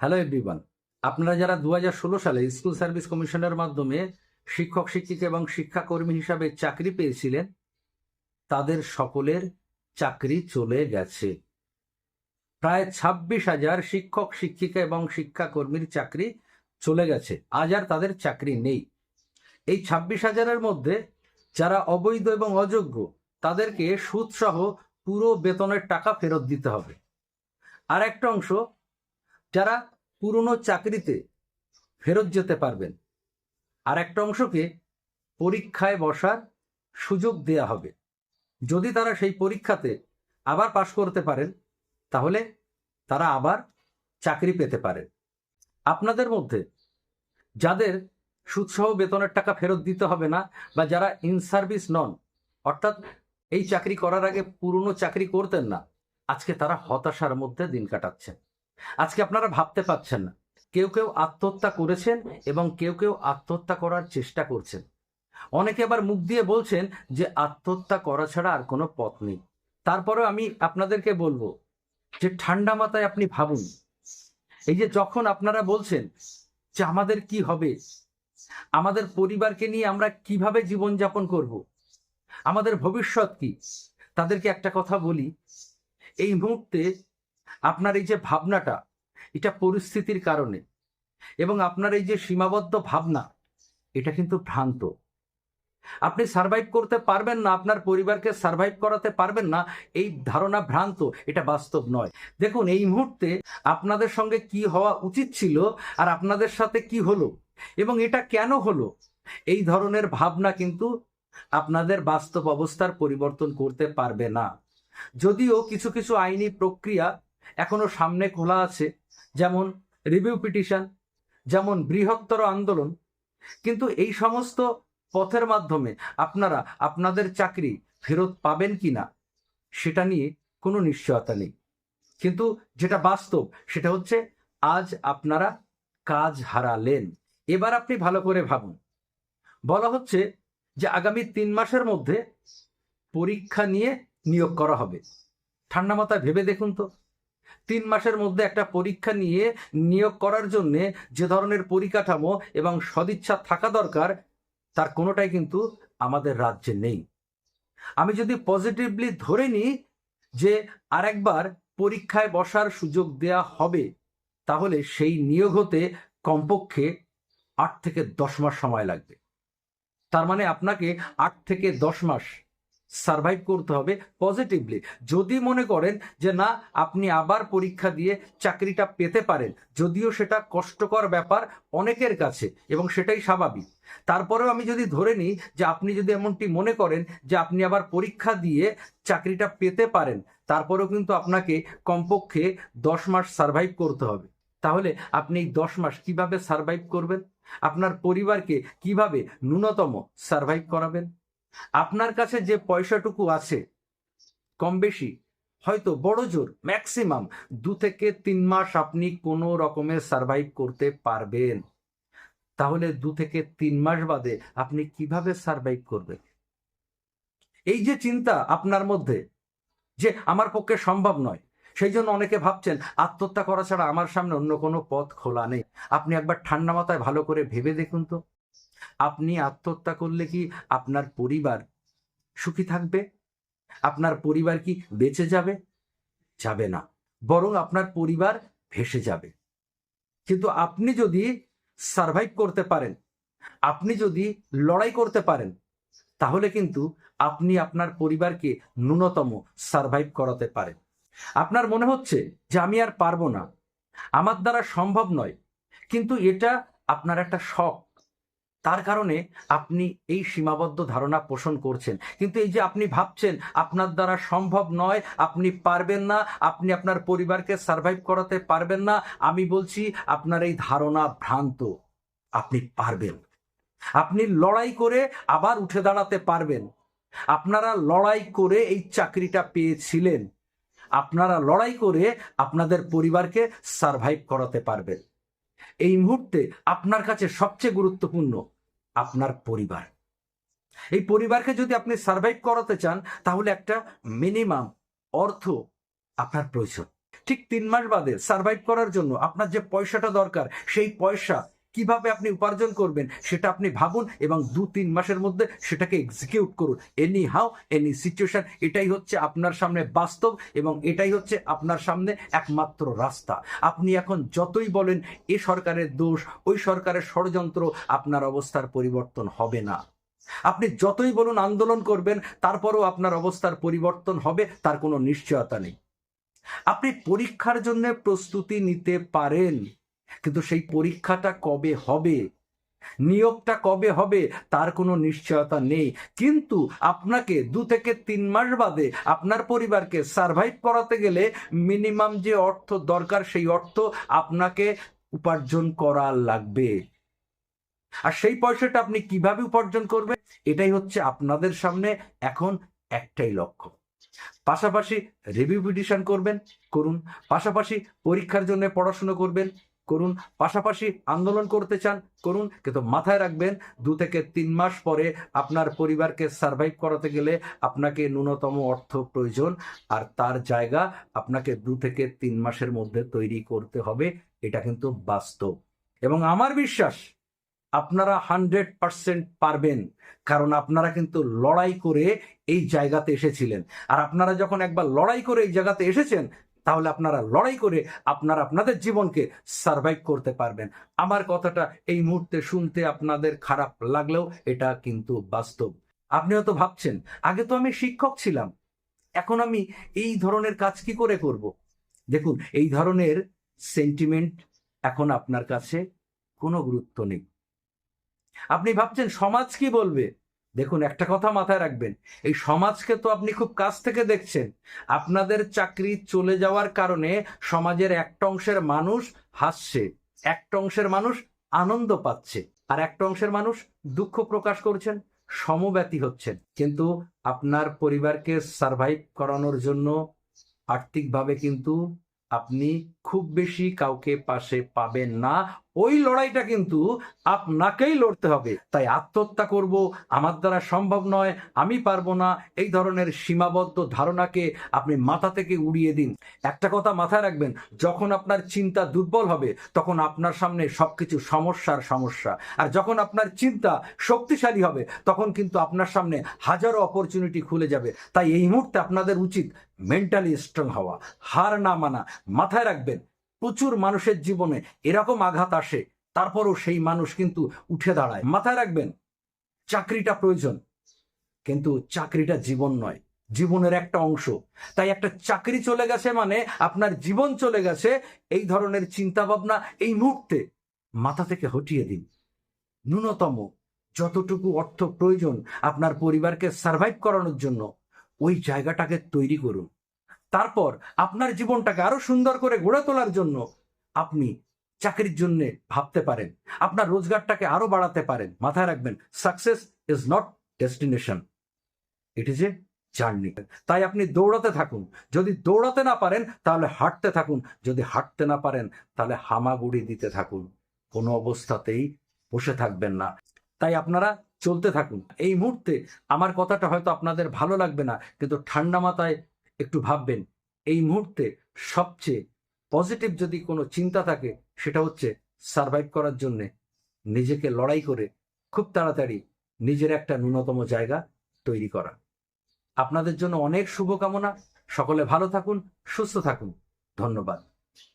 Hello everyone আপনারা যারা দু হাজার ষোলো সালে স্কুল সার্ভিস কমিশনের মাধ্যমে শিক্ষক, শিক্ষিকা এবং শিক্ষাকর্মী হিসাবে চাকরি পেয়েছিলেন, তাদের সকলের চাকরি চলে গেছে। প্রায় ছাব্বিশ হাজার শিক্ষক, শিক্ষিকা এবং শিক্ষাকর্মীর চাকরি চলে গেছে। আজ আর তাদের চাকরি নেই। এই ছাব্বিশ হাজারের মধ্যে যারা অবৈধ এবং অযোগ্য, তাদেরকে সুদসহ পুরো বেতনের টাকা ফেরত দিতে হবে। আর একটা অংশ যারা পুরনো চাকরিতে ফেরত যেতে পারবেন। আর একটা অংশকে পরীক্ষায় বসার সুযোগ দেয়া হবে। যদি তারা সেই পরীক্ষাতে আবার পাশ করতে পারেন, তাহলে তারা আবার চাকরি পেতে পারেন। আপনাদের মধ্যে যাদের সুদসহ বেতনের টাকা ফেরত দিতে হবে না বা যারা ইন সার্ভিস নন, অর্থাৎ এই চাকরি করার আগে পুরনো চাকরি করতেন না, আজকে তারা হতাশার মধ্যে দিন কাটাচ্ছেন। আজকে আপনারা ভাবতে পাচ্ছেন না। কেউ কেউ আত্মহত্যা করেছেন এবং কেউ কেউ আত্মহত্যা করার চেষ্টা করছেন। অনেকে আবার মুখ দিয়ে বলছেন যে আত্মহত্যা করা ছাড়া আর কোনো পথ নেই। তারপরেও আমি আপনাদেরকে বলব যে ঠান্ডা মাথায় আপনি ভাবুন। এই যে যখন আপনারা বলছেন যে আমাদের কি হবে, আমাদের পরিবারকে নিয়ে আমরা কীভাবে জীবনযাপন করব, আমাদের ভবিষ্যৎ কি, তাদেরকে একটা কথা বলি। এই মুহূর্তে আপনার এই যে ভাবনাটা, এটা পরিস্থিতির কারণে এবং আপনার এই যে সীমাবদ্ধ ভাবনা, এটা কিন্তু ভ্রান্ত। আপনি সার্ভাইভ করতে পারবেন না, আপনার পরিবারকে সার্ভাইভ করাতে পারবেন না, এই ধারণা ভ্রান্ত, এটা বাস্তব নয়। দেখুন, এই মুহূর্তে আপনাদের সঙ্গে কি হওয়া উচিত ছিল আর আপনাদের সাথে কি হলো এবং এটা কেন হলো, এই ধরনের ভাবনা কিন্তু আপনাদের বাস্তব অবস্থার পরিবর্তন করতে পারবে না। যদিও কিছু কিছু আইনি প্রক্রিয়া এখনও সামনে খোলা আছে, যেমন রিভিউ পিটিশন যেমন বৃহত্তর আন্দোলন। কিন্তু এই সমস্ত পথের মাধ্যমে আপনারা আপনাদের চাকরি ফেরত পাবেন কি না সেটা নিয়ে কোনো নিশ্চয়তা নেই। কিন্তু যেটা বাস্তব, সেটা হচ্ছে আজ আপনারা কাজ হারালেন। এবার আপনি ভালো করে ভাবুন। বলা হচ্ছে যে আগামী তিন মাসের মধ্যে পরীক্ষা নিয়ে নিয়োগ করা হবে। ঠান্ডা মাথায় ভেবে দেখুন তো। তিন মাসের মধ্যে একটা পরীক্ষা নিয়ে নিয়োগ করার জন্যে যে ধরনের পরিকাঠামো এবং সদিচ্ছা থাকা দরকার, তার কোনোটাই কিন্তু আমাদের রাজ্যে নেই। আমি যদি পজিটিভলি ধরে নিই যে আরেকবার পরীক্ষায় বসার সুযোগ দেয়া হবে, তাহলে সেই নিয়োগ হতে কমপক্ষে আট থেকে দশ মাস সময় লাগবে। তার মানে আপনাকে আট থেকে দশ মাস সার্ভাইভ করতে হবে পজিটিভলি যদি মনে করেন যে, না, আপনি আবার পরীক্ষা দিয়ে চাকরিটা পেতে পারেন। যদিও সেটা কষ্টকর ব্যাপার অনেকের কাছে এবং সেটাই স্বাভাবিক। তারপরেও আমি যদি ধরে নিই যে, আপনি যদি এমনটি মনে করেন যে, আপনি আবার পরীক্ষা দিয়ে চাকরিটা পেতে পারেন, তারপরেও কিন্তু আপনাকে কমপক্ষে দশ মাস সার্ভাইভ করতে হবে। তাহলে আপনি এই দশ মাস কীভাবে সার্ভাইভ করবেন? আপনার পরিবারকে কীভাবে ন্যূনতম সার্ভাইভ করাবেন? আপনার কাছে যে পয়সাটুকু আছে, কম বেশি, হয়তো বড় জোর ম্যাক্সিমাম দু থেকে তিন মাস আপনি কোনো রকমের সার্ভাইভ করতে পারবেন। তাহলে দু থেকে তিন মাস বাদে আপনি কীভাবে সার্ভাইভ করবেন? এই যে চিন্তা আপনার মধ্যে, যে আমার পক্ষে সম্ভব নয়, সেই জন্য অনেকে ভাবছেন, আত্মহত্যা করা ছাড়া আমার সামনে অন্য কোনো পথ খোলা নেই। আপনি একবার ঠান্ডা মাথায় ভালো করে ভেবে দেখুন তো। আপনি আত্মহত্যা করলে কি আপনার পরিবার সুখী থাকবে? আপনার পরিবার কি বেঁচে যাবে? যাবে না। বরং আপনার পরিবার ভেসে যাবে। কিন্তু আপনি যদি সার্ভাইভ করতে পারেন, আপনি যদি লড়াই করতে পারেন, তাহলে কিন্তু আপনি আপনার পরিবারকে ন্যূনতম সার্ভাইভ করাতে পারেন। আপনার মনে হচ্ছে যে আমি আর পারব না। আমার দ্বারা সম্ভব নয়। কিন্তু এটা আপনার একটা শখ। তার কারণে আপনি এই সীমাবদ্ধ ধারণা পোষণ করছেন। কিন্তু এই যে আপনি ভাবছেন, আপনার দ্বারা সম্ভব নয়, আপনি পারবেন না, আপনি আপনার পরিবারকে সার্ভাইভ করাতে পারবেন না, আমি বলছি আপনার এই ধারণা ভ্রান্ত। আপনি পারবেন। আপনি লড়াই করে আবার উঠে দাঁড়াতে পারবেন। আপনারা লড়াই করে এই চাকরিটা পেয়েছিলেন। আপনারা লড়াই করে আপনাদের পরিবারকে সার্ভাইভ করাতে পারবেন। এই মুহূর্তে আপনার কাছে সবচেয়ে গুরুত্বপূর্ণ আপনার পরিবার। এই পরিবারকে যদি আপনি সার্ভাইভ করাতে চান, তাহলে একটা মিনিমাম অর্থ আপনার প্রয়োজন। ঠিক তিন মাস বাদে সার্ভাইভ করার জন্য আপনার যে পয়সাটা দরকার, সেই পয়সা কীভাবে আপনি উপার্জন করবেন সেটা আপনি ভাবুন এবং দু, তিন মাসের মধ্যে সেটাকে এক্সিকিউট করুন। এনি হাউ এনি সিচুয়েশন এটাই হচ্ছে আপনার সামনে বাস্তব এবং এটাই হচ্ছে আপনার সামনে একমাত্র রাস্তা। আপনি এখন যতই বলেন, এ সরকারের দোষ, ওই সরকারের ষড়যন্ত্র, আপনার অবস্থার পরিবর্তন হবে না। আপনি যতই বলুন আন্দোলন করবেন, তারপরও আপনার অবস্থার পরিবর্তন হবে, তার কোনো নিশ্চয়তা নেই। আপনি পরীক্ষার জন্য প্রস্তুতি নিতে পারেন। কিন্তু সেই পরীক্ষাটা কবে হবে? নিয়োগটা কবে হবে? তার কোনো নিশ্চয়তা নেই। কিন্তু আপনাকে দু থেকে তিন মাস বাদে আপনার পরিবারকে সার্ভাইভ করাতে গেলে মিনিমাম যে অর্থ দরকার, সেই অর্থ আপনাকে উপার্জন করা লাগবে। আর সেই পয়সাটা আপনি কীভাবে উপার্জন করবেন? এটাই হচ্ছে আপনাদের সামনে এখন একটাই লক্ষ্য। পাশাপাশি রিভিউ পিটিশন করবেন, করুন। পাশাপাশি পরীক্ষার জন্য পড়াশুনো করবেন করুন, পাশাপাশি আন্দোলন করতে চান, করুন, কিন্তু মাথায় রাখবেন, দু থেকে তিন মাস পরে আপনার পরিবারকে সার্ভাইভ করাতে গেলে আপনাকে ন্যূনতম অর্থ প্রয়োজন, আর তার জায়গা আপনাকে দু থেকে তিন মাসের মধ্যে তৈরি করতে হবে, এটা কিন্তু বাস্তব। এবং আমার বিশ্বাস, আপনারা হান্ড্রেড পার্সেন্ট পারবেন, কারণ আপনারা কিন্তু লড়াই করে এই জায়গাতে এসেছিলেন। আর আপনারা যখন একবার লড়াই করে এই জায়গাতে এসেছেন তাহলে আপনারা লড়াই করে আপনারা আপনাদের জীবনকে সার্ভাইভ করতে পারবেন। আমার কথাটা এই মুহূর্তে শুনতে আপনাদের খারাপ লাগলেও এটা কিন্তু বাস্তব। আপনি হয়তো ভাবছেন, আগে তো আমি শিক্ষক ছিলাম, এখন আমি এই ধরনের কাজ কি করে করব? দেখুন, এই ধরনের সেন্টিমেন্ট এখন আপনার কাছে কোনো গুরুত্ব নেই। আপনি ভাবছেন, সমাজ কি বলবে? দেখুন, একটা কথা মাথায় রাখবেন। এই সমাজকে তো আপনি খুব কাছ থেকে দেখছেন। আপনাদের চাকরি চলে যাওয়ার কারণে সমাজের একটা অংশের মানুষ হাসছে, একটা অংশের মানুষ আনন্দ পাচ্ছে, আর একটা অংশের মানুষ দুঃখ প্রকাশ করছেন, সমব্যতি হচ্ছেন। কিন্তু আপনার পরিবারকে সার্ভাইভ করানোর জন্য আর্থিকভাবে কিন্তু আপনি খুব বেশি কাউকে পাশে পাবেন না। ওই লড়াইটা কিন্তু আপনাকেই লড়তে হবে। তাই আত্মহত্যা করব, আমার দ্বারা সম্ভব নয়, আমি পারব না। এই ধরনের সীমাবদ্ধ ধারণাকে আপনি মাথা থেকে উড়িয়ে দিন। একটা কথা মাথায় রাখবেন, যখন আপনার চিন্তা দুর্বল হবে, তখন আপনার সামনে সবকিছু সমস্যার সমস্যা। আর যখন আপনার চিন্তা শক্তিশালী হবে, তখন কিন্তু আপনার সামনে হাজারো অপরচুনিটি খুলে যাবে। তাই এই মুহূর্তে আপনাদের উচিত মেন্টালি স্ট্রং হওয়া। হার না মানা। মাথায় রাখবেন প্রচুর মানুষের জীবনে এরকম আঘাত আসে, তারপরও সেই মানুষ কিন্তু উঠে দাঁড়ায়। মাথায় রাখবেন, চাকরিটা প্রয়োজন, কিন্তু চাকরিটা জীবন নয়, জীবনের একটা অংশ। তাই একটা চাকরি চলে গেছে মানে আপনার জীবন চলে গেছে, এই ধরনের চিন্তা ভাবনা এই মুহূর্তে মাথা থেকে হটিয়ে দিন। ন্যূনতম যতটুকু অর্থ প্রয়োজন আপনার পরিবারকে সার্ভাইভ করানোর জন্য, ওই জায়গাটাকে তৈরি করুন। তারপর আপনার জীবনটাকে আরও সুন্দর করে গড়ে তোলার জন্য আপনি চাকরির জন্য ভাবতে পারেন। আপনার রোজগারটাকে আরও বাড়াতে পারেন। মাথায় রাখবেন success is not destination it is a journey তাই আপনি দৌড়াতে থাকুন। যদি দৌড়াতে না পারেন, তাহলে হাঁটতে থাকুন। যদি হাঁটতে না পারেন, তাহলে হামাগুড়ি দিতে থাকুন। কোনো অবস্থাতেই বসে থাকবেন না। তাই আপনারা চলতে থাকুন। এই মুহূর্তে আমার কথাটা হয়তো আপনাদের ভালো লাগবে না, কিন্তু ঠান্ডা মাথায় একটু ভাববেন। এই মুহূর্তে সবচেয়ে পজিটিভ যদি কোনো চিন্তা থাকে, সেটা হচ্ছে সার্ভাইভ করার জন্যে নিজেকে লড়াই করে খুব তাড়াতাড়ি নিজের একটা ন্যূনতম জায়গা তৈরি করা। আপনাদের জন্য অনেক শুভকামনা। সকলে ভালো থাকুন, সুস্থ থাকুন। ধন্যবাদ।